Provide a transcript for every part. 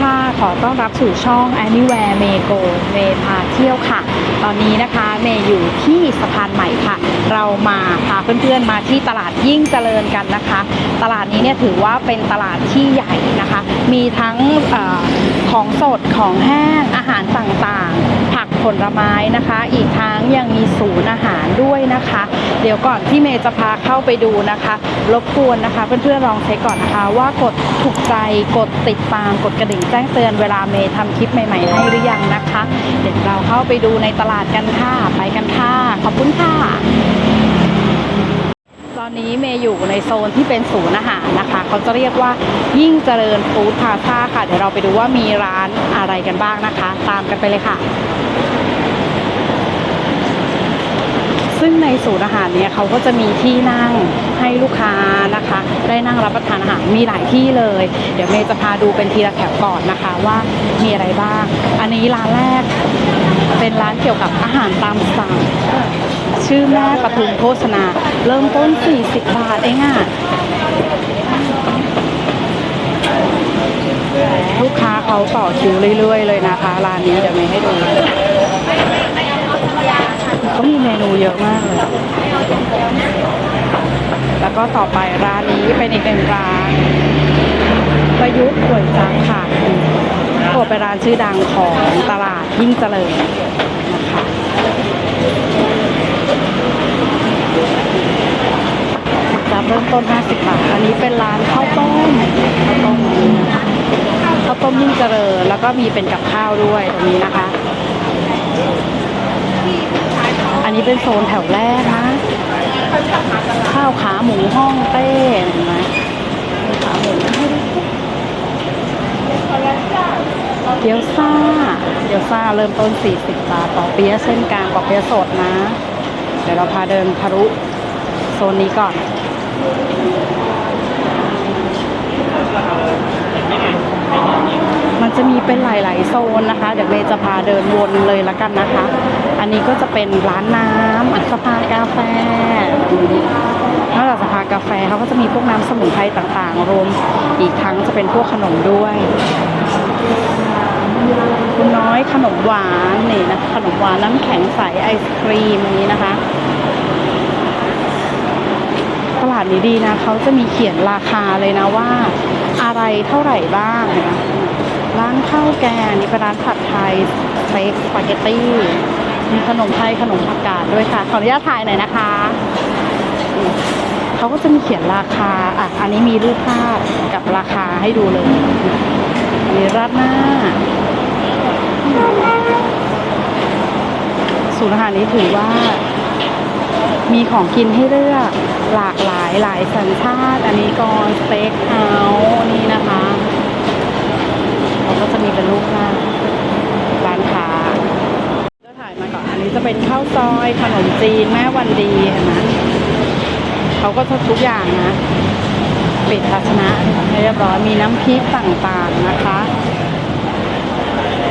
ค่ะ ขอต้อนรับสู่ช่อง Anywhere m a y Go เมพาเที่ยวค่ะ ตอนนี้นะคะเมย์อยู่ที่สะพานใหม่ค่ะ เรามาพาเพื่อนๆมาที่ตลาดยิ่งเจริญกันนะคะ ตลาดนี้เนี่ยถือว่าเป็นตลาดที่ใหญ่นะคะ มีทั้งอของสดของแห้งอาหารต่างๆ ผักผลไม้นะคะ อีกทั้งยังมีศูนย์อาหารด้วยนะคะ เดี๋ยวก่อนที่เมย์จะพาเข้าไปดูนะคะ รบกวนนะคะ เพื่อนๆลองเช็คก่อนนะคะว่ากดถูกใจกดติดตามกดกระดิ่งแจ้งเตือนเวลาเมย์ทำคลิปใหม่ๆให้หรือยังนะคะ เดี๋ยวเราเข้าไปดูในตลาดกันค่ะไปกันค่ะขอบคุณค่ะตอนนี้เมย์อยู่ในโซนที่เป็นศูนย์อาหารนะคะ เขาจะเรียกว่ายิ่งเจริญฟู้ดพาซ่าค่ะ เดี๋ยวเราไปดูว่ามีร้านอะไรกันบ้างนะคะ ตามกันไปเลยค่ะ ซึ่งในศูนย์อาหารเนี่ยเขาก็จะมีที่นั่งให้ลูกค้านะคะ ได้นั่งรับประทานอาหารมีหลายที่เลย เดี๋ยวเมย์จะพาดูเป็นทีละแถวก่อนนะคะว่ามีอะไรบ้าง อันนี้ร้านแรกเป็นร้านเกี่ยวกับอาหารตามสั่งชื่อแม่ปทุมโภชนา เริ่มต้น 40 บาทเองอะลูกค้าเขาต่อคิวเรื่อยๆเลยนะคะ ร้านนี้เดี๋ยวเมย์ให้ดู ก็มีเมนูเยอะมากเลย แล้วก็ต่อไปร้านนี้เป็นอีกหนึ่งร้าน ประยุกต์ก๋วยจั๊บค่ะก็เป็นร้านชื่อดังของตลาดยิ่งเจริญนะคะจับเริ่มต้น 50 บาท อันนี้เป็นร้านข้าวต้มข้าวต้มข้าวต้มยิ่งเจริญ แล้วก็มีเป็นกับข้าวด้วยตรงนี้นะคะ อั นนี้เป็นโซนแถวแรกนะ ข้าวขาหมูห้องเต้เห็นไหมขาหมูให้ดูเกี๊ยวซ่า เกี๊ยวซ่าเริ่มต้น 40 บาทต่อเปี๊ยะเช่นกันต่อเปี๊ยะสดนะ เดี๋ยวเราพาเดินทะลุโซนนี้ก่อน มันจะมีเป็นหลาย ๆ โซนนะคะ เดี๋ยวเมย์จะพาเดินวนเลยละกันนะคะ อันนี้ก็จะเป็นร้านน้ำอัสภากาแฟนอกจากสภากาแฟเขาก็จะมีพวกน้ำสมุนไพรต่าง ๆ รวมอีกทั้งจะเป็นพวกขนมด้วย คุณน้อยขนมหวานนี่นะขนมหวานน้ำแข็งใสไอศครีมอย่างนี้นะคะตลาดนี้ดีนะเขาจะมีเขียนราคาเลยนะว่า อะไรเท่าไหร่บ้างนะ ร้านข้าวแกงนี่เป็นร้านผัดไทยสเต็กสปาเกตตี้มีขนมไทยขนมผักกาดด้วยค่ะขออนุญาตถ่ายหน่อยนะคะเขาก็จะมีเขียนราคาอะอันนี้มีรูปภาพกับราคาให้ดูเลยอันนี้ราดหน้าศูนย์อาหารนี้ถือว่า มีของกินให้เลือกหลากหลายหลายสัญชาติ อันนี้ก็สเต็กเฮาส์นี่นะคะ ก็จะมีเป็นรูปหน้าร้านค้าก็ถ่ายมาก่อนอันนี้จะเป็นข้าวซอยขนมจีนแม่วันดีเห็นไหมเขาก็ทุกอย่างนะปิดภาชนะให้เรียบร้อยมีน้ำพริกต่างๆนะคะ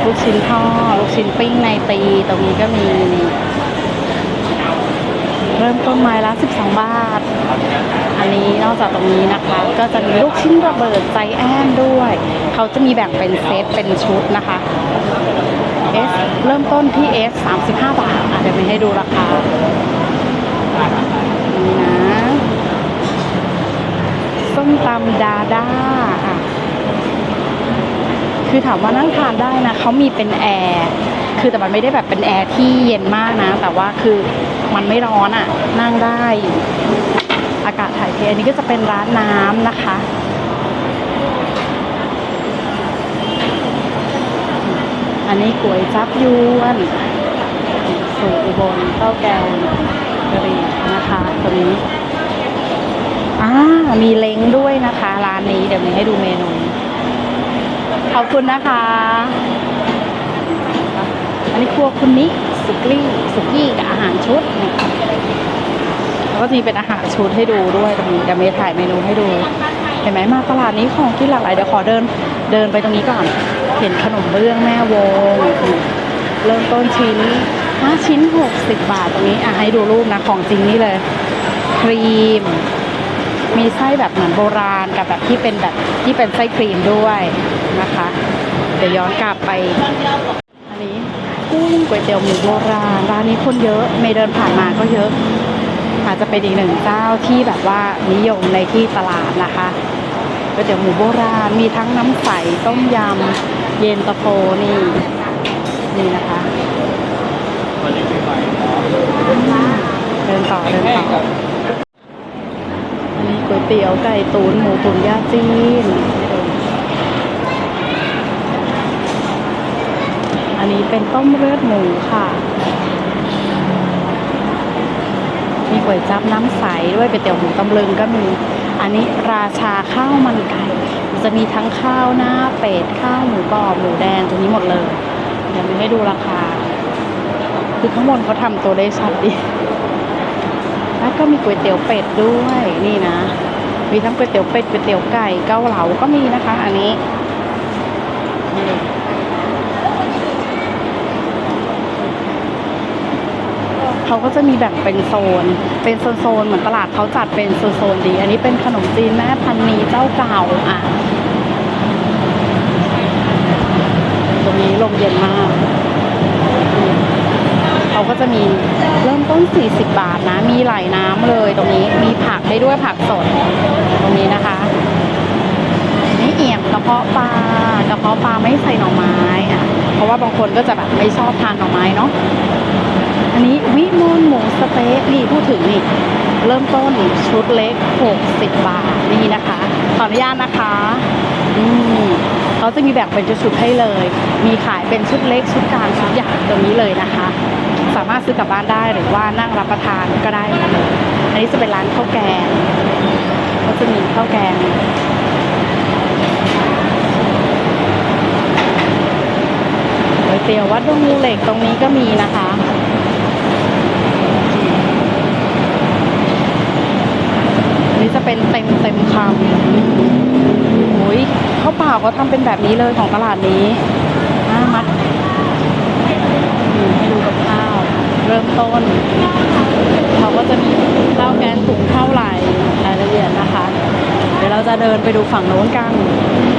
ลูกชิ้นทอดลูกชิ้นปิ้งในตีตรงนี้ก็มี เริ่มต้นไม้ละ 12 บาท อันนี้นอกจากตรงนี้นะคะก็จะมีลูกชิ้นระเบิดใจแอนด้วย เขาจะมีแบ่งเป็นเซตเป็นชุดนะคะ S เริ่มต้นที่ S 35 บาทอะเดี๋ยวไปให้ดูราคานี่นะส้มตำดาด้าอะคือถามว่านั่งทานได้นะเขามีเป็นแอร์คือแต่มันไม่ได้แบบเป็นแอร์ที่เย็นมากนะ แต่ว่าคือมันไม่ร้อนอะ่ะ นั่งได้ อากาศถ่ายเทอันนี้ก็จะเป็นร้านน้ำนะคะ อันนี้ก๋วยจับยวนสูตรอุบลข้าแกงกะหรี่นะคะตัวนี้อ่ามีเล้งด้วยนะคะ ร้านนี้เดี๋ยวมีให้ดูเมนู ขอบคุณนะคะ อันนี้ครัวคุณนิสุกี้สุกี้กับอาหารชุดนะคะ ก็จะมีเป็นอาหารชุดให้ดูด้วยตรงนี้เดี๋ยวเมย์ถ่ายเมนูให้ดู เห็นไหมมาตลาดนี้ของกินหลากหลายเดี๋ยวขอเดินเดินไปตรงนี้ก่อน เห็นขนมเบื้องแม่วง เริ่มต้นชิ้น5ชิ้น 60 บาทตรงนี้อะให้ดูรูปนะของจริงนี่เลย ครีม มีไส้แบบเหมือนโบราณกับแบบที่เป็นแบบที่เป็นไส้ครีมด้วยนะคะ เดี๋ยวย้อนกลับไปอันนี้กุ้งก๋วยเตี๋ยวหมูโบราณร้านนี้คนเยอะเมย์เดินผ่านมาก็เยอะ อาจจะเป็นอีกหนึ่งเจ้าที่แบบว่านิยมในที่ตลาดนะคะก๋วยเตี๋ยวหมูโบราณมีทั้งน้ำใสต้มยำเย็นตาโฟนี่นี่นะคะเดินต่อเดินต่ออันนี้ก๋วยเตี๋ยวไก่ตุ๋นหมูตุ๋นย่าจีนอันนี้เป็นต้มเลือดหมูค่ะ มีก๋วยจั๊บน้ำใสด้วยก๋วยเตี๋ยวหมูตำลึงก็มี อันนี้ราชาข้าวมันไก่จะมีทั้งข้าวหน้าเป็ดข้าวหมูกรอบหมูแดงตรงนี้หมดเลย เดี๋ยวมีให้ดูราคา คือข้างบนเขาทำตัวได้ชัดดี แล้วก็มีก๋วยเตี๋ยวเป็ดด้วยนี่นะ มีทั้งก๋วยเตี๋ยวเป็ดก๋วยเตี๋ยวไก่เกาเหลาก็มีนะคะ อันนี้ เขาก็จะมีแบ่งเป็นโซน เป็นโซนๆเหมือนตลาดเขาจัดเป็นโซนๆดี อันนี้เป็นขนมจีนแม่พันนีเจ้าเก่าอะ ตรงนี้ลมเย็นมาก เขาก็จะมีเริ่มต้น 40 บาทนะ มีไหลน้ำเลย ตรงนี้มีผักให้ด้วยผักสด ตรงนี้นะคะ นี่เอี่ยมกระเพาะปลากระเพาะปลาไม่ใส่หน่อไม้อะเพราะว่าบางคนก็จะแบบไม่ชอบทานหน่อไม้เนาะ อันนี้วิมลหมูสเต๊กนี่พูดถึงนี่เริ่มต้นชุดเล็ก 60 บาทนี่นะคะขออนุญาตนะคะอืมเขาจะมีแบ่งเป็นชุดๆให้เลย มีขายเป็นชุดเล็กชุดกลางชุดใหญ่ตรงนี้เลยนะคะ สามารถซื้อกลับบ้านได้หรือว่านั่งรับประทานก็ได้เลยอันนี้จะเป็นร้านข้าวแกงเขาจะมีข้าวแกงเตี๋ยววัดดงมูเหล็กตรงนี้ก็มีนะคะ อันนี้ จะเป็นเต็มเต็มคำโอ้ยข้าวเปล่าเขาทำเป็นแบบนี้เลยของตลาดนี้อ่ามัดให้ดูกับข้าว เริ่มต้น เขาก็จะมีข้าวแกงถุงเท่าไหร่รายละเอียดนะคะ เดี๋ยวเราจะเดินไปดูฝั่งโน้นกัน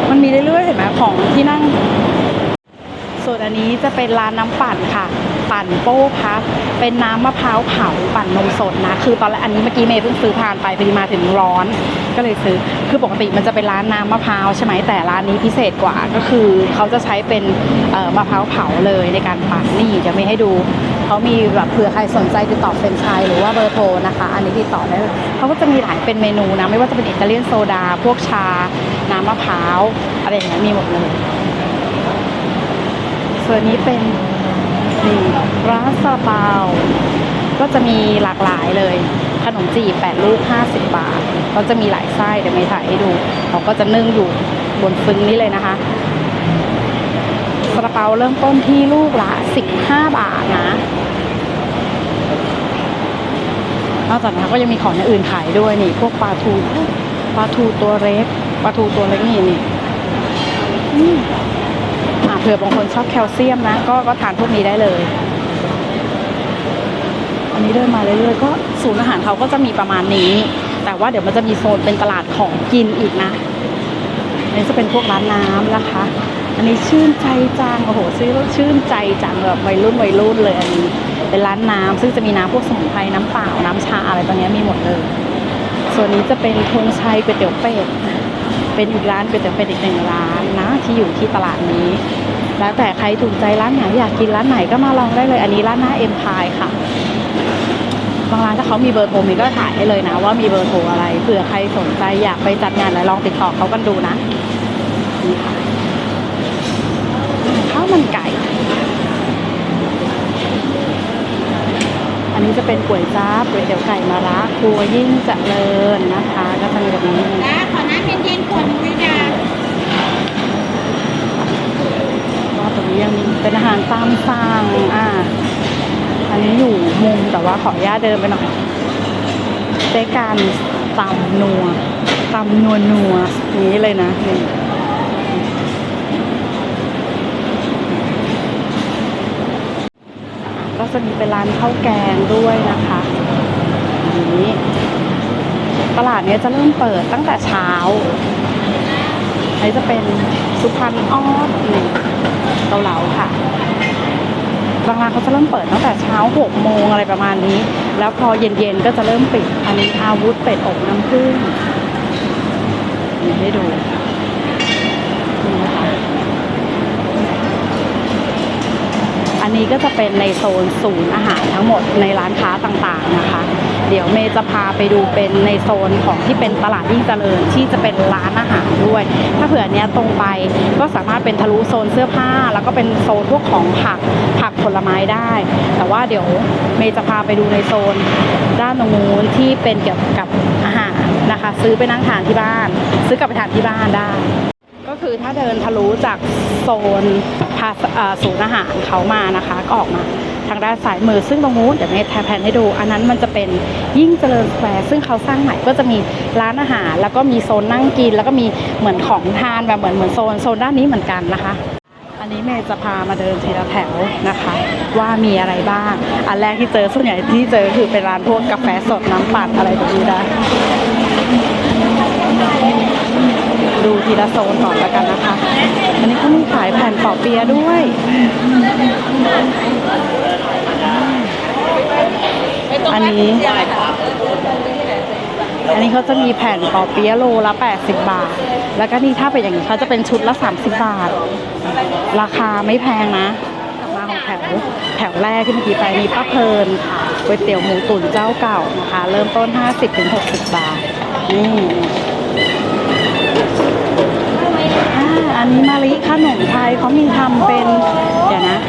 มันมีเรื่อยๆเห็นไหมของที่นั่ง ส่วนอันนี้จะเป็นร้านน้ำปั่นค่ะ ปั่นโป้พับเป็นน้ำมะพร้าวเผาปั่นนมสดนะ คือตอนแรกอันนี้เมื่อกี้เมย์เพิ่งซื้อทานไปพอดีมาถึงร้อน ก็เลยซื้อ คือปกติมันจะเป็นร้านน้ำมะพร้าวใช่ไหมแต่ร้านนี้พิเศษกว่า ก็คือเขาจะใช้เป็นมะพร้าวเผาเลยในการปั่นนี่จะไม่ให้ดูเขามีแบบเผื่อใครสนใจติดต่อเฟรนชายหรือว่าเบอร์โทรนะคะ อันนี้ติดต่อได้เลยเขาก็จะมีหลายเป็นเมนูนะ ไม่ว่าจะเป็นอิตาเลียนโซดา พวกชา น้ำมะพร้าวอะไรอย่างเงี้ยมีหมดเลย ส่วนนี้เป็นนี่ร้านซาเปาก็จะมีหลากหลายเลย ขนมจีบ8ลูก 50 บาท ก็จะมีหลายไส้เดี๋ยวไม่ถ่ายให้ดูเขาก็จะนึ่งอยู่บนซึ้งนี้เลยนะคะซาเปาเริ่มต้นที่ลูกละ 15 บาทนะนอกจากนั้นก็ยังมีของอื่นขายด้วยนี่ พวกปลาทูปลาทูตัวเล็กปลาทูตัวเล็กนี่นี่ เผื่อบางคนชอบแคลเซียมนะ ก็ก็ทานพวกนี้ได้เลย อันนี้เดินมาเรื่อยๆก็ศูนย์อาหารเขาก็จะมีประมาณนี้ แต่ว่าเดี๋ยวมันจะมีโซนเป็นตลาดของกินอีกนะอันนี้จะเป็นพวกร้านน้ำนะคะ อันนี้ชื่นใจจังโอ้โหซื้อชื่นใจจังแบบวัยรุ่นวัยรุ่นเลยอันนี้เป็นร้านน้ำซึ่งจะมีน้ำพวกสมุนไพรน้ำเปล่าน้ำชาอะไรตรงนี้มีหมดเลย ส่วนนี้จะเป็นธงชัยก๋วยเตี๋ยวเป็ด เป็นอีกร้านก๋วยเตี๋ยวเป็ดอีกหนึ่งร้านนะที่อยู่ที่ตลาดนี้ แล้วแต่ใครถูกใจร้านไหนอยากกินร้านไหนก็มาลองได้เลย อันนี้ร้านหน้าเอ็มพายค่ะบางร้านถ้าเขามีเบอร์โทรมีก็ถ่ายให้เลยนะ ว่ามีเบอร์โทรอะไรเผื่อใครสนใจอยากไปจัดงานอะไรลองติดต่อเขากันดูนะนี่ค่ะข้าวมันไก่ อันนี้จะเป็นก๋วยจั๊บก๋วยเตี๋ยวไก่มะระครัวยิ่งเจริญนะคะ ก็จะมีแบบนี้ เย็นๆขวดนึงด้วยจ้าก็ตรงนี้ยังเป็นอาหารตามสั่งอ่า อันนี้อยู่มุมแต่ว่าขออนุญาตเดินไปหน่อยเจ๊การตำนัวตำนัวนัวนี้เลยนะนี่ก็จะมีเป็นร้านข้าวแกงด้วยนะคะอันนี้ ตลาดนี้จะเริ่มเปิดตั้งแต่เช้าอันนี้จะเป็นสุพรรณออดนี่เกาเหลาค่ะบางร้านเขาจะเริ่มเปิดตั้งแต่เช้าหกโมงอะไรประมาณนี้ แล้วพอเย็นๆก็จะเริ่มปิด อันนี้อาวุธเป็ดอบน้ำผึ้งนี่ให้ดูนี่นะคะอันนี้ก็จะเป็นในโซนศูนย์อาหารทั้งหมดในร้านค้าต่างๆนะคะ เดี๋ยวเมย์จะพาไปดูเป็นในโซนของที่เป็นตลาดยิ่งเจริญที่จะเป็นร้านอาหารด้วย ถ้าเผื่อเนี้ยตรงไปก็สามารถเป็นทะลุโซนเสื้อผ้า แล้วก็เป็นโซนพวกของผักผักผลไม้ได้ แต่ว่าเดี๋ยวเมย์จะพาไปดูในโซนด้านตรงนู้นที่เป็นเกี่ยวกับอาหารนะคะ ซื้อไปนั่งทานที่บ้าน ซื้อกลับไปทานที่บ้านได้ คือถ้าเดินทะลุจากโซนพาศูนย์อาหารเขามานะคะก็ออกมาทางด้านซ้ายมือซึ่งตรงนู้นเดี๋ยวเมย์แพนให้ดู อันนั้นมันจะเป็นยิ่งเจริญสแควร์ซึ่งเขาสร้างใหม่ก็จะมีร้านอาหาร แล้วก็มีโซนนั่งกิน แล้วก็มีเหมือนของทานแบบเหมือนเหมือนโซนโซนด้านนี้เหมือนกันนะคะอันนี้เมย์จะพามาเดินทีละแถวนะคะ ว่ามีอะไรบ้าง อันแรกที่เจอส่วนใหญ่ที่เจอคือเป็นร้านพวกกาแฟสดน้ำปั่นอะไรแบบนี้ได้ ดูทีละโซนก่อนแล้วกันนะคะ อันนี้เขามีขายแผ่นปอเปียด้วย อันนี้ อันนี้เขาจะมีแผ่นปอเปียโลละ 80 บาท แล้วก็นี่ถ้าเป็นอย่างนี้เขาจะเป็นชุดละ 30 บาท ราคาไม่แพงนะมาของแถวแถวแรกที่เมื่อกี้ไปมีป้าเพลินก๋วยเตี๋ยวหมูตุ๋นเจ้าเก่านะคะ เริ่มต้น 50-60 บาทนี่ อันนี้มาลิขนมไทยเขามีทำเป็นเดี๋ยวนะ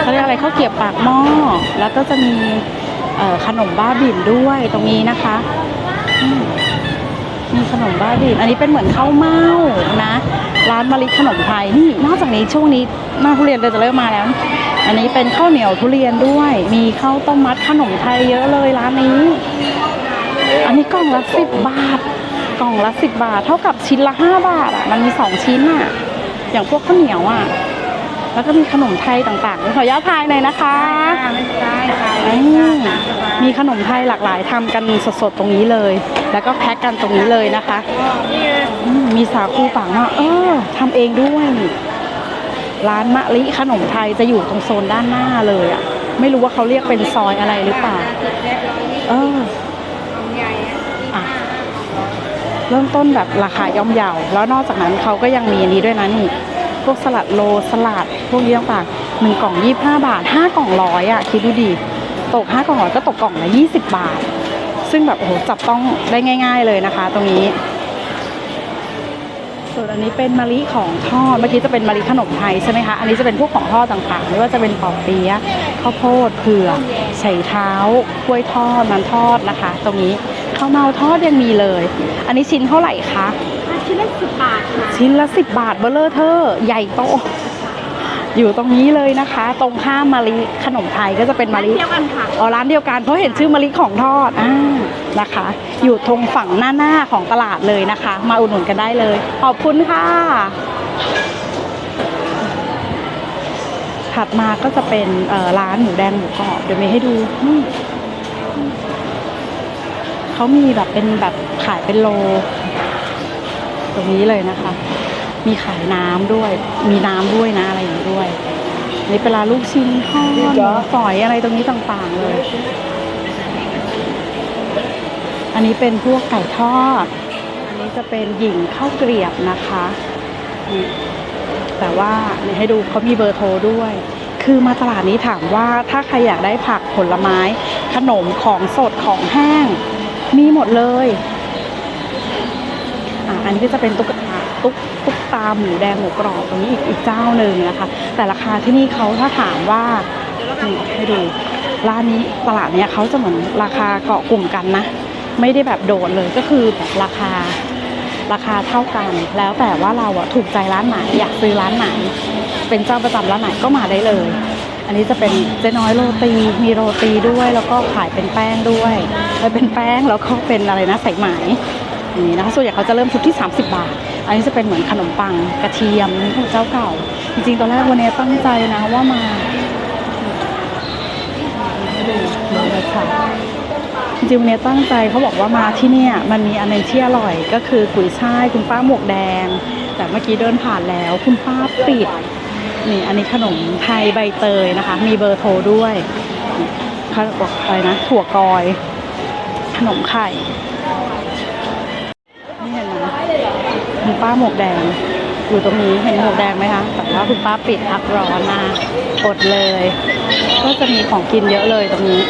เขาเรียกอะไรข้าวเกรียบปากหม้อแล้วก็จะมีขนมบ้าบิ่นด้วยตรงนี้นะคะมีขนมบ้าบิ่นอันนี้เป็นเหมือนข้าวเม่านะ ร้านมาลิขนมไทยนี่นอกจากนี้ช่วงนี้หน้าทุเรียนเลยจะเริ่มมาแล้ว อันนี้เป็นข้าวเหนียวทุเรียนด้วย มีข้าวต้มมัดขนมไทยเยอะเลยร้านนี้ อันนี้กล่องละสิบบาท กล่องละสิบบาท เท่ากับชิ้นละห้าบาทอะมันมีสองชิ้นอะ อย่างพวกข้าวเหนียวอะ แล้วก็มีขนมไทยต่างๆขออนุญาตทายหน่อยนะคะไม่ได้ค่ะอืมมีขนมไทยหลากหลายทำกันสดๆตรงนี้เลย แล้วก็แพ็คกันตรงนี้เลยนะคะอืมมีสาคูปากหม้อเออทำเองด้วย ร้านมะลิขนมไทยจะอยู่ตรงโซนด้านหน้าเลยอะ ไม่รู้ว่าเขาเรียกเป็นซอยอะไรหรือเปล่า เอออะเริ่มต้นแบบราคาย่อมเยา แล้วนอกจากนั้นเขาก็ยังมีอันนี้ด้วยนะนี่ พวกสลัดโลสลัด พวกนี้ต่างๆหนึ่งกล่องยี่ห้าบาทห้ากล่องร้อยอะคิดดูดิตกห้ากล่องร้อยก็ตกกล่องละยี่สิบบาท ซึ่งแบบโอ้โหจับต้องได้ง่าย ๆเลยนะคะ ตรงนี้ส่วนอันนี้เป็นมะลิของทอดเมื่อกี้จะเป็นมะลิขนมไทยใช่ไหมคะอันนี้จะเป็นพวกของทอดต่างๆไม่ว่าจะเป็นปอเปี๊ยะข้าวโพดเผือกไฉเท้ากล้วยทอดมันทอดนะคะ ตรงนี้ข้าวเมาทอดยังมีเลย อันนี้ชิ้นเท่าไหร่คะ ชิ้นละสิบบาทค่ะชิ้นละสิบบาทเบลเลอร์เธอร์ใหญ่โต อยู่ตรงนี้เลยนะคะ ตรงข้ามมะลิขนมไทยก็จะเป็นมะลิเที่ยวกันค่ะอ๋อร้านเดียวกันเพราะเห็นชื่อมะลิของทอดอ่านะคะ อยู่ตรงฝั่งหน้าหน้าๆของตลาดเลยนะคะ มาอุดหนุนกันได้เลยขอบคุณค่ะ ถัดมาก็จะเป็นเอ่อร้านหมูแดงหมูกรอบเดี๋ยวมีให้ดูนี่เขามีแบบเป็นแบบขายเป็นโล ตรงนี้เลยนะคะ มีขายน้ำด้วย มีน้ำด้วยนะอะไรอย่างด้วยนี่เป็นร้านลูกชิ้นทอดหมูฝอยอะไรตรงนี้ต่างๆเลย อันนี้เป็นพวกไก่ทอด อันนี้จะเป็นหญิงข้าวเกลียบนะคะแต่ว่าให้ดูเขามีเบอร์โทรด้วย คือมาตลาดนี้ถามว่าถ้าใครอยากได้ผักผลไม้ ขนมของสดของแห้ง มีหมดเลย อะอันนี้ก็จะเป็นตุ๊กตาตุ๊กตุ๊กตาหมูแดงหมูกรอบตรงนี้อีกอีกเจ้าหนึ่งนะคะ แต่ราคาที่นี่เขาถ้าถามว่านี่ให้ดูร้านนี้ตลาดเนี้ยเขาจะเหมือนราคาเกาะกลุ่มกันนะ ไม่ได้แบบโดดเลยก็คือแบบราคาราคาเท่ากัน แล้วแต่ว่าเราอะถูกใจร้านไหนอยากซื้อร้านไหน เป็นเจ้าประจำร้านไหนก็มาได้เลย อันนี้จะเป็นเจ๊น้อยโรตีมีโรตีด้วย แล้วก็ขายเป็นแป้งด้วยแล้วเป็นแป้งแล้วก็เป็นอะไรนะใส่ไหมี่ นี้นะคะส่วนใหญ่เขาจะเริ่มชุดที่ 30 บาท อันนี้จะเป็นเหมือนขนมปังกระเทียมของเจ้าเก่า จริงๆตอนแรกวันนี้ตั้งใจนะว่ามาดูเลยค่ะจริงๆวันนี้ตั้งใจเขาบอกว่ามาที่เนี่ยมันมีอันหนึงที่อร่อย ก็คือกุยช่ายคุณป้าหมวกแดง แต่เมื่อกี้เดินผ่านแล้ว คุณป้าปิดนี่อันนี้ขนมไทยใบเตยนะคะ มีเบอร์โทรด้วยเขาบอกอะไรนะถั่วกอย ขนมไข่ นี่เห็นไหม คุณป้าหมวกแดง อยู่ตรงนี้เห็นหมวกแดงไหมคะ แต่ว่าคุณป้าปิดพักร้อนมาอดเลย ก็จะมีของกินเยอะเลยตรงนี้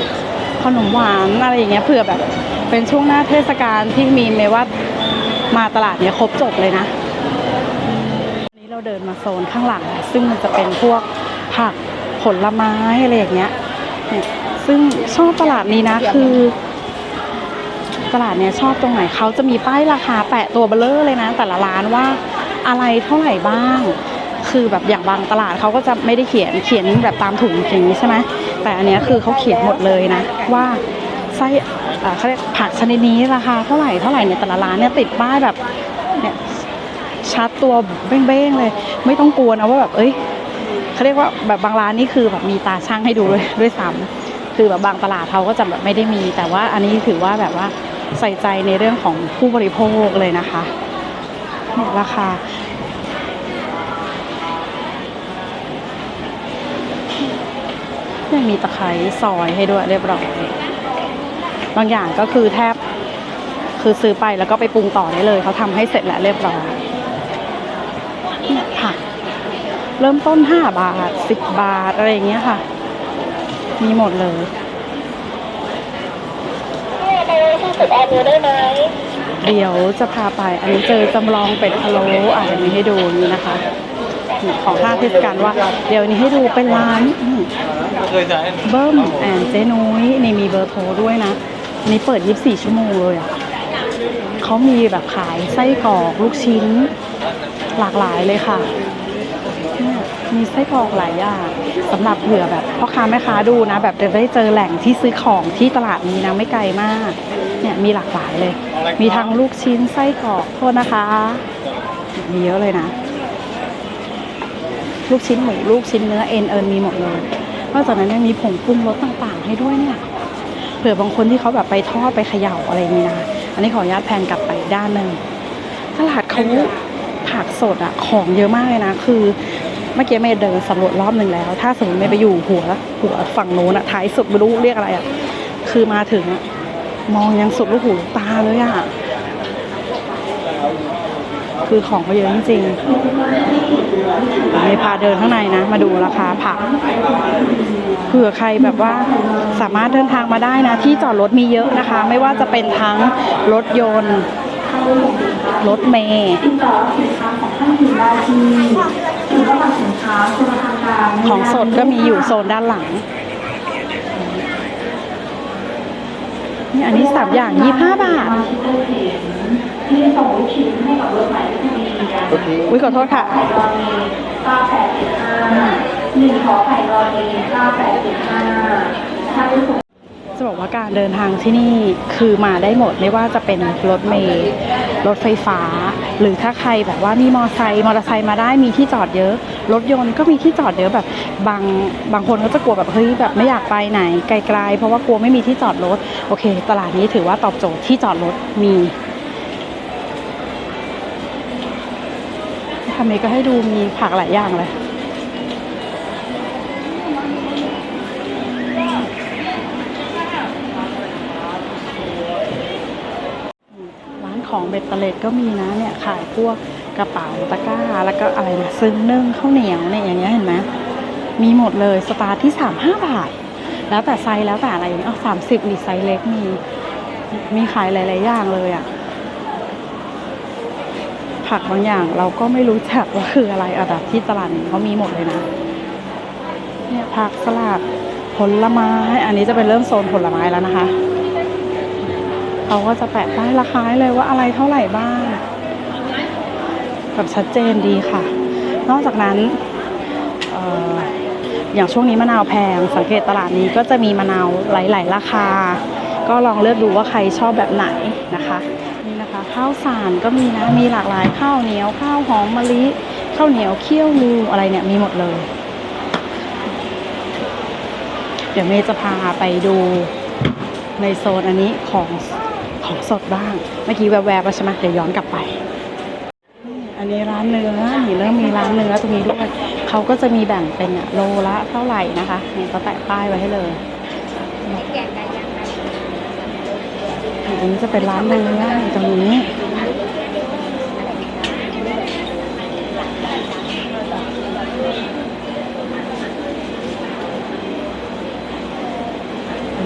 ขนมหวานอะไรอย่างเงี้ยเผื่อแบบ เป็นช่วงหน้าเทศกาลที่มีเมว่ามาตลาดเนี้ยครบจบเลยนะวันนี้เราเดินมาโซนข้างหลัง ซึ่งมันจะเป็นพวกผักผลไม้อะไรอย่างเงี้ยเนี่ยซึ่งชอบตลาดนี้นะคือ ตลาดเนี้ยชอบตรงไหนเขาจะมีป้ายราคาแปะตัวเบลเลอร์เลยนะ แต่ละร้านว่าอะไรเท่าไหร่บ้าง คือแบบอย่างบางตลาดเขาก็จะไม่ได้เขียนเขียนแบบตามถุงอย่างนี้ใช่ไหมแต่อันเนี้ยคือเขาเขียนหมดเลยนะ ว่าไส้อ่อเขาเรียกผักชนิดนี้ราคาเท่าไหร่เท่าไหร่เนี่ยแต่ละร้านเนี่ยติดป้ายแบบเนี่ยชัดตัวเบ้งๆเลย ไม่ต้องกลัวนะว่าแบบเอ้ยเขาเรียกว่าแบบบางร้านนี่คือแบบมีตาช่างให้ดูด้วยด้วยซ้ำคือแบบบางตลาดเขาก็จะแบบไม่ได้มี แต่ว่าอันนี้ถือว่าแบบว่า ใส่ใจในเรื่องของผู้บริโภคเลยนะคะเนี่ยราคายังมีตะไคร้ซอยให้ด้วยเรียบร้อย บางอย่างก็คือแทบคือซื้อไปแล้วก็ไปปรุงต่อได้เลย เขาทำให้เสร็จแล้วเรียบร้อยเนี่ยผักเริ่มต้น 5 บาท 10 บาท อะไรอย่างเงี้ยค่ะ มีหมดเลย เดี๋ยวจะพาไป อันนี้เจอจำลองเป็ดพะโล้อะเดี๋ยวนี้ให้ดูนี่นะคะนี่ของห้างเทศกาลว่า เดี๋ยวนี้ให้ดูเป็นร้านนี่เคยใช้เบิ้มแอนเจนุ้ยนี่มีเบอร์โทรด้วยนะอันนี่เปิด 24 ชั่วโมงเลยอะเขามีแบบขายไส้กรอกลูกชิ้น หลากหลายเลยค่ะเนี่ยมีไส้กรอกหลายอย่าง สำหรับเผื่อแบบพ่อค้าแม่ค้าดูนะ แบบจะได้เจอแหล่งที่ซื้อของที่ตลาดนี้นะไม่ไกลมากเนี่ยมีหลากหลายเลย มีทั้งลูกชิ้นไส้กรอกโทษนะคะ มีเยอะเลยนะ ลูกชิ้นหมูลูกชิ้นเนื้อเอ็นเอิญมีหมดเลยนอกจากนั้นยังมีผงปรุงรสต่างๆ ให้ด้วยเนี่ยเผื่อบางคนที่เขาแบบไปทอดไปเขย่าอะไรอย่างนี้นะอันนี้ขออนุญาตแพนกลับไปด้านหนึ่งตลาดเขาผักสดอะของเยอะมากเลยนะ คือ เมื่อกี้เมย์เดินสำรวจรอบหนึ่งแล้ว ถ้าสมมติเมย์ไปอยู่หัวหัวฝั่งโน้นอะท้ายสุดไม่รู้เรียกอะไรอะคือมาถึงอะมองยังสุดลูกหูลูกตาเลยอะคือของเขาเยอะจริงๆเมย์พาเดินข้างในนะ มาดูราคาผักเผื่อใครแบบว่าสามารถเดินทางมาได้นะ ที่จอดรถมีเยอะนะคะ ไม่ว่าจะเป็นทั้งรถยนต์ รถเมย์ ของสดก็มีอยู่โซนด้านหลัง นี่อันนี้สามอย่างยี่ห้าบาทอุ้ยขอโทษค่ะจะบอกว่าการเดินทางที่นี่คือมาได้หมดไม่ว่าจะเป็นรถเมล์ รถไฟฟ้า หรือถ้าใครแบบว่ามีมอไซค์มอเตอร์ไซค์มาได้มีที่จอดเยอะ รถยนต์ก็มีที่จอดเยอะแบบบางบางคนก็จะกลัวแบบเฮ้ยแบบไม่อยากไปไหนไกลๆ เพราะว่ากลัวไม่มีที่จอดรถโอเค ตลาดนี้ถือว่าตอบโจทย์ที่จอดรถมีทำนี้ก็ให้ดูมีผักหลายอย่างเลย ร้าน ของเบ็ดเตล็ดก็มีนะเนี่ยขายพวกกระเป๋าตะกร้า แล้วก็อะไรนะซึ้งนึ่งข้าวเหนียวเนี่ยอย่างเงี้ยเห็นไหมมีหมดเลยสตาร์ทที่สามห้าบาท แล้วแต่ไซส์แล้วแต่อะไรอย่างเงี้ยสามสิบมีไซส์เล็กมีมีขายหลาย ๆ อย่างเลยอะผักบางอย่างเราก็ไม่รู้จักว่าคืออะไรอะแต่ที่ตลาดนี้เขามีหมดเลยนะ เนี่ยผักสลัดผลไม้ อันนี้จะเป็นเริ่มโซนผลไม้แล้วนะคะ เขาก็จะแปะป้ายราคาให้เลยว่าอะไรเท่าไหร่บ้างแบบชัดเจนดีค่ะ นอกจากนั้นอออย่างช่วงนี้มะนาวแพง สังเกตตลาดนี้ก็จะมีมะนาวหลาย ๆ ราคา ก็ลองเลือกดูว่าใครชอบแบบไหนนะคะนี่นะคะ ข้าวสารก็มีนะ มีหลากหลายข้าวเหนียวข้าวหอมมะลิข้าวเหนียวเคี่ยวงูอะไรเนี่ยมีหมดเลย เดี๋ยวเมย์จะพาไปดูในโซนอันนี้ของ ของสดบ้าง เมื่อกี้แวบๆแล้วใช่ไหมเดี๋ยวย้อนกลับไป อันนี้ร้านเนื้อนี่เริ่มมีร้านเนื้อตรงนี้ด้วยเขาก็จะมีแบ่งเป็นโลละเท่าไหร่นะคะนี่เขาแตะป้ายไว้ให้เลยอันนี้จะเป็นร้านเนื้อตรงนี้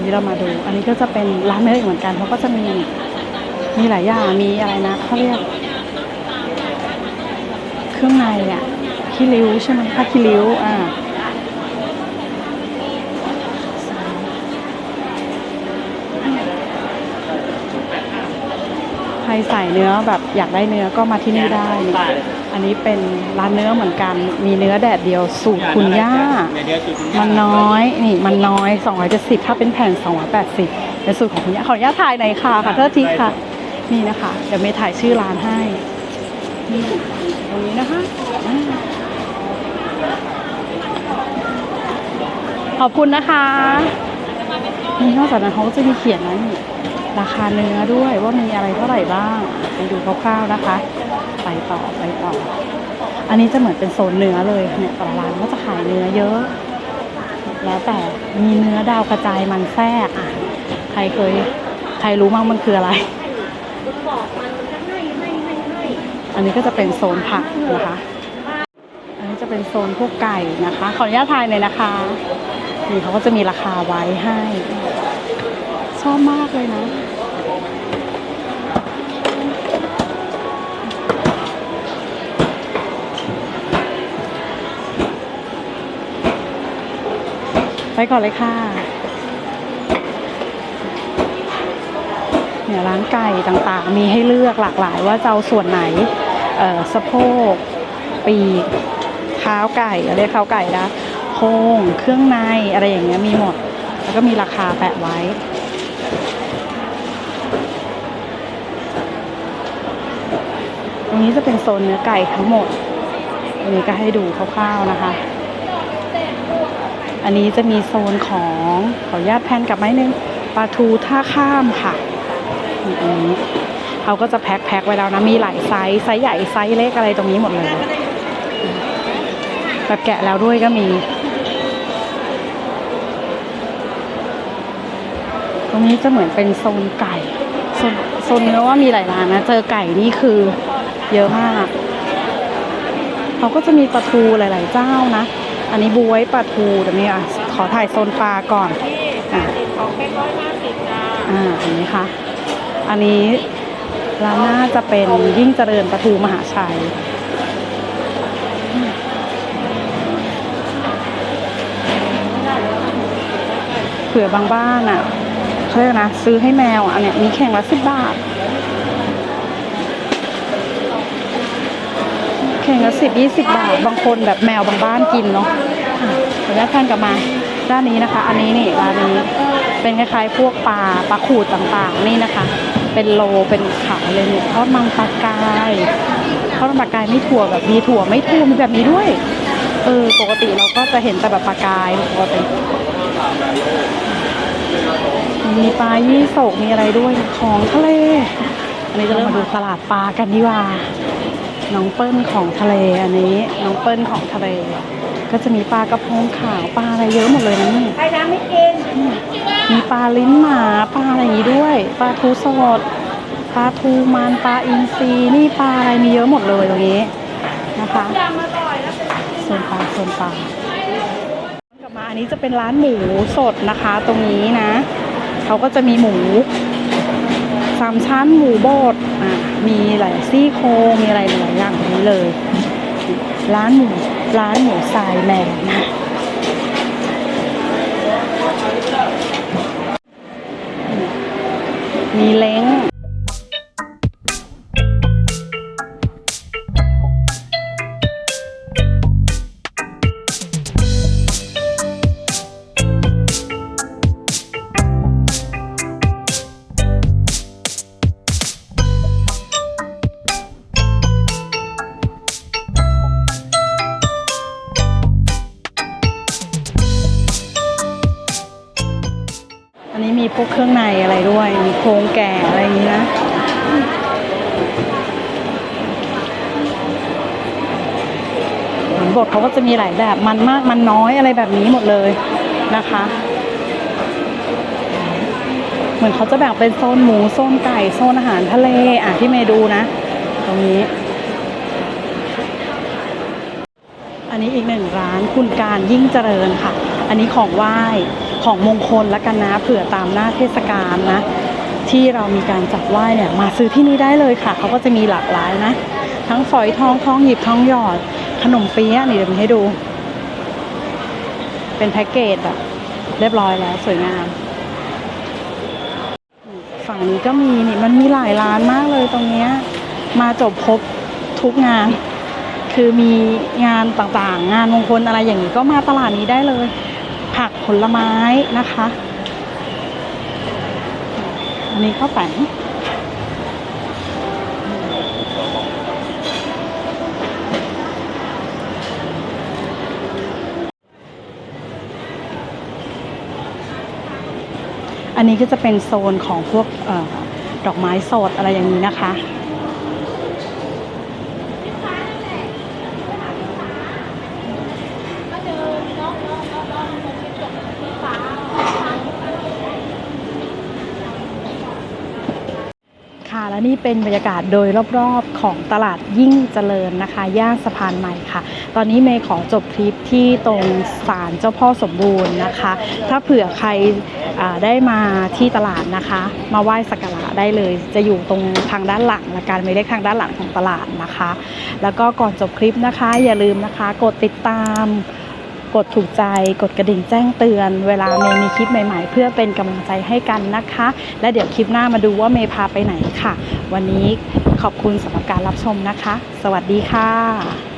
อันนี้เรามาดู อันนี้ก็จะเป็นร้านเนื้ออีกเหมือนกันเขาก็จะมีมีหลายอย่างมีอะไรนะเขาเรียก เครื่องในอะขี้ริ้วใช่ไหมผ้าขี้ริ้วอ่าใครใส่เนื้อแบบอยากได้เนื้อก็มาที่นี่ได้ อันนี้เป็นร้านเนื้อเหมือนกัน มีเนื้อแดดเดียวสูตรคุณย่า มันน้อยนี่มันน้อย 270 ถ้าเป็นแผ่น 280เป็นสูตรของคุณย่าขออนุญาตถ่ายหน่อยค่ะค่ะเท่าทีค่ะ นี่นะคะ เดี๋ยวเมย์ถ่ายชื่อร้านให้นี่ตรงนี้นะคะอ่าขอบคุณนะคะ นี่นอกจากนั้นเขาก็จะมีเขียนนะนี่ราคาเนื้อด้วยว่ามีอะไรเท่าไหร่บ้างไปดูคร่าวๆนะคะ ไปต่อไปต่อ อันนี้จะเหมือนเป็นโซนเนื้อเลยเนี่ยแต่ละร้านก็จะขายเนื้อเยอะ แล้วแต่มีเนื้อดาวกระจายมันแทรกอะใครเคยใครรู้มั้งมันคืออะไร อันนี้ก็จะเป็นโซนผักนะคะ อันนี้จะเป็นโซนพวกไก่นะคะ ขออนุญาตทายเลยนะคะนี่เขาก็จะมีราคาไว้ให้ ชอบมากเลยนะไปก่อนเลยค่ะ เนี่ยร้านไก่ต่างๆ มีให้เลือกหลากหลายว่าจะเอาส่วนไหน เอ่อสะโพก ปีกเท้าไก่เรียกเท้าไก่นะโครงเครื่องในอะไรอย่างเงี้ยมีหมด แล้วก็มีราคาแปะไว้ รงนี้จะเป็นโซนเนื้อไก่ทั้งหมดอันนี้ก็ให้ดูคร่าวๆนะคะ อันนี้จะมีโซนของขออนุญาตแพนกลับไม้นึงปลาทูท่าข้ามค่ะนี่ตรงนี้เขาก็จะแพ็คแพ็คไว้แล้วนะ มีหลายไซส์ไซส์ใหญ่ไซส์เล็กอะไรตรงนี้หมดเลยแบบแกะแล้วด้วยก็มี ตรงนี้จะเหมือนเป็นโซนไก่โซนโซนเนื้อว่ามีหลายร้านนะ เจอไก่นี่คือ เยอะมาก เขาก็จะมีปลาทูหลาย ๆ เจ้านะ อันนี้บวยปลาทูเดี๋ยวนี้อะขอถ่ายโซนปลาก่อนอะของแค่ร้อยห้าสิบจ้าอ่าอันนี้ค่ะ อันนี้ร้านหน้าจะเป็นยิ่งเจริญปลาทูมหาชัยเผื่อบางบ้านอะเขาเรียกนะ ซื้อให้แมวอะอันเนี้ยมีแข่งละสิบบาท ข่งละสิบยี่สิบบาท บางคนแบบแมวบางบ้านกินเนาะอะขออนุญาตท่านกลับมาด้านนี้นะคะ อันนี้นี่ร้านนี้เป็นคล้ายๆ พวกปลาปลาขูดต่างๆ นี่นะคะ เป็นโลเป็นขายเลยเนี่ยทอดมันปลากายทอดมันปลากายไม่ถั่วแบบมีถั่วไม่ถั่วมีแบบนี้ด้วย เออปกติเราก็จะเห็นแต่แบบปลากายปกติมีปลายี่สกมีอะไรด้วยของทะเลอันนี้จะเริ่มมาดูตลาดปลากันดีกว่า น้องเปิ้ลของทะเลอันนี้น้องเปิ้ลของทะเล ก็จะมีปลากระพงขาวปลาอะไรเยอะหมดเลยนะนี่ใครทำไม่กินมีปลาลิ้นหมาปลาอะไรอย่างนี้ด้วย ปลาทูสดปลาทูมันปลาอินทรีนี่ปลาอะไรมีเยอะหมดเลยตรงนี้นะคะโซนปลาโซนปลากลับมาอันนี้จะเป็นร้านหมูสดนะคะ ตรงนี้นะเขาก็จะมีหมู สามชั้นหมูบดอะมีหลายซี่โครงมีอะไรหลายอย่างแบบนี้เลย ร้านหมูร้านหมูทรายแมนนะมีเล้ง หลายแบบ มันมากมันน้อยอะไรแบบนี้หมดเลยนะคะ เหมือนเขาจะแบ่งเป็นโซนหมูโซนไก่โซนอาหารทะเลอะที่เมดูนะ ตรงนี้ อันนี้อีกหนึ่งร้านคุณการยิ่งเจริญค่ะ อันนี้ของไหว้ของมงคลแล้วกันนะเผื่อตามหน้าเทศกาลนะ ที่เรามีการจัดไหว้เนี่ยมาซื้อที่นี่ได้เลยค่ะเขาก็จะมีหลากหลายนะ ทั้งฝอยทองทองหยิบทองหยอด ขนมเปี๊ยะนี่เดี๋ยวมีให้ดู เป็นแพ็กเกจแบบเรียบร้อยแล้วสวยงาม ฝั่งนี้ก็มีนี่มันมีหลายร้านมากเลยตรงเนี้ยมาจบครบทุกงาน คือมีงานต่างๆ งานมงคลอะไรอย่างนี้ก็มาตลาดนี้ได้เลย ผักผลไม้นะคะ อันนี้ข้าวแป้ง อันนี้ก็จะเป็นโซนของพวกออดอกไม้สดอะไรอย่างนี้นะคะ ค่ะ และนี่เป็นบรรยากาศโดยรอบๆของตลาดยิ่งเจริญนะคะ ย่านสะพานใหม่ค่ะตอนนี้เมย์ขอจบคลิปที่ตรงศาลเจ้าพ่อสมบูรณ์นะคะ ถ้าเผื่อใคร ได้มาที่ตลาดนะคะ มาไหว้สักการะได้เลย จะอยู่ตรงทางด้านหลังละกันไม่ได้ทางด้านหลังของตลาดนะคะ แล้วก็ก่อนจบคลิปนะคะ อย่าลืมนะคะ กดติดตาม กดถูกใจกดกระดิ่งแจ้งเตือน เวลาเมย์มีคลิปใหม่ ๆ เพื่อเป็นกำลังใจให้กันนะคะ และเดี๋ยวคลิปหน้ามาดูว่าเมย์พาไปไหนค่ะ วันนี้ขอบคุณสำหรับการรับชมนะคะ สวัสดีค่ะ